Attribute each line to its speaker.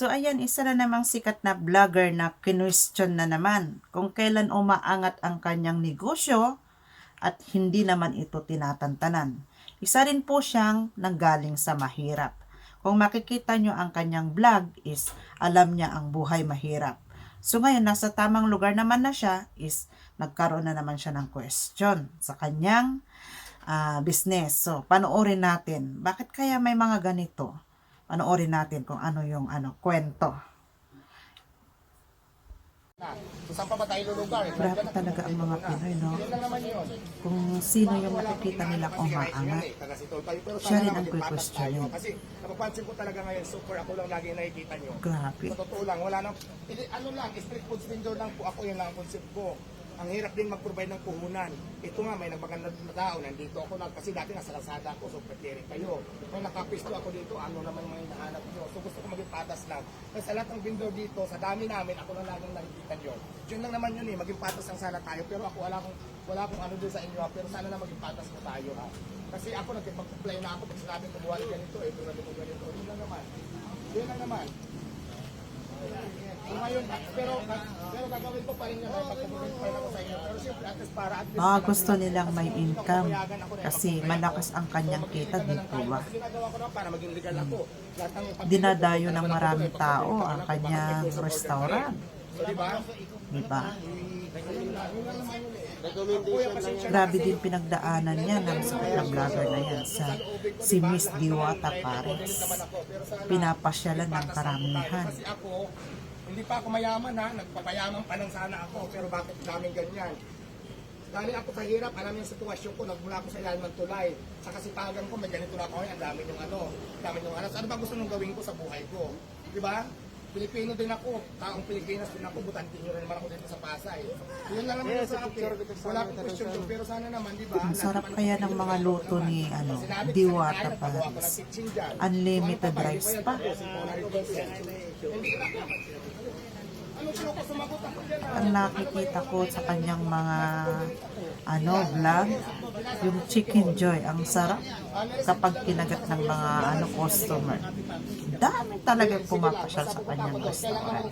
Speaker 1: So ayan, isa na namang sikat na vlogger na kinwestiyon na naman kung kailan umaangat ang kanyang negosyo at hindi naman ito tinatantanan. Isa rin po siyang nanggaling sa mahirap. Kung makikita nyo ang kanyang vlog is alam niya ang buhay mahirap. So ngayon, nasa tamang lugar naman na siya is nagkaroon na naman siya ng question sa kanyang ah, business. So, panoorin natin. Bakit kaya may mga ganito? Panoorin natin kung ano yung ano kwento.
Speaker 2: So, saan pa ba tayo lulugar?
Speaker 1: Grabe talaga ang mga Pinoy, no?
Speaker 2: Yun.
Speaker 1: Kung sino yung nakikita nilang umaangat. Siya rin ang kwe-questionin.
Speaker 2: tayo. Kasi napapansin ko talaga ngayon, super ako lang lagi nakikita nyo.
Speaker 1: Grabe.
Speaker 2: Sa totoo lang, wala nang, ano lang, street food vendor lang po ako, yun lang ang concept ko. Ang hirap din mag-provide ng puhunan. Ito nga, may nagmaganda na tao, nandito ako na, kasi dati nasa Lazada ako, so preparing kayo. May nakapisto ako dito, ano naman mga hinahanap nyo. So gusto ko maging patas lang. Kasi sa lahat ng vendor dito, sa dami namin, ako lang laging nakikita nyo. Yun lang naman yun eh, maging patas lang sana tayo. Pero ako wala akong, wala akong ano din sa inyo, pero sana na maging patas na tayo ha. Kasi ako nagkipag-apply na ako pag sinabi kumuha ng ganito, eh, tulad ko ganito. Yun lang naman. Yun lang naman. Pero, pero gagawin ko pa rin naman pagkabulit pa rin ako sa inyo. Pero siyempre, at least para at least...
Speaker 1: Ah, gusto nilang may income kasi malakas ang kanyang kita, di po ba?
Speaker 2: Ginagawa ko na para maging legal ako.
Speaker 1: Dinadayo ng maraming tao ang kanyang restaurant,
Speaker 2: So, di ba?
Speaker 1: di ba?
Speaker 2: Kuya, pasensya na
Speaker 1: Grabe din pinagdaanan niya ng sikat na vlogger na yan sa si Miss Diwata Pares. Pinapasyalan ng karamihan.
Speaker 2: Hindi pa ako mayaman ha, nagpapayaman pa lang sana ako, pero bakit daming ganyan? Galing ako sa alam yung sitwasyon ko, nagmula ako sa ilalim ng tulay. Sa kasipagan ko, may ganito na ako, ang dami yung ano, dami yung alas. Ano ba gusto nung gawin ko sa buhay ko? Di ba? Pilipino din ako, taong Pilipinas din ako, butante nyo rin naman ako dito Pasay. Yun lang naman sa akin. Wala akong question doon, pero sana naman, di ba?
Speaker 1: Ang sarap kaya ng mga luto ni ano, Diwata
Speaker 2: dyan.
Speaker 1: Unlimited rice pa.
Speaker 2: Ano dyan?
Speaker 1: Ang nakikita ko sa kanyang mga ano, vlog, yung chicken joy, ang sarap kapag kinagat ng mga ano customer. Dami talagang pumapasyal sa kanyang restaurant.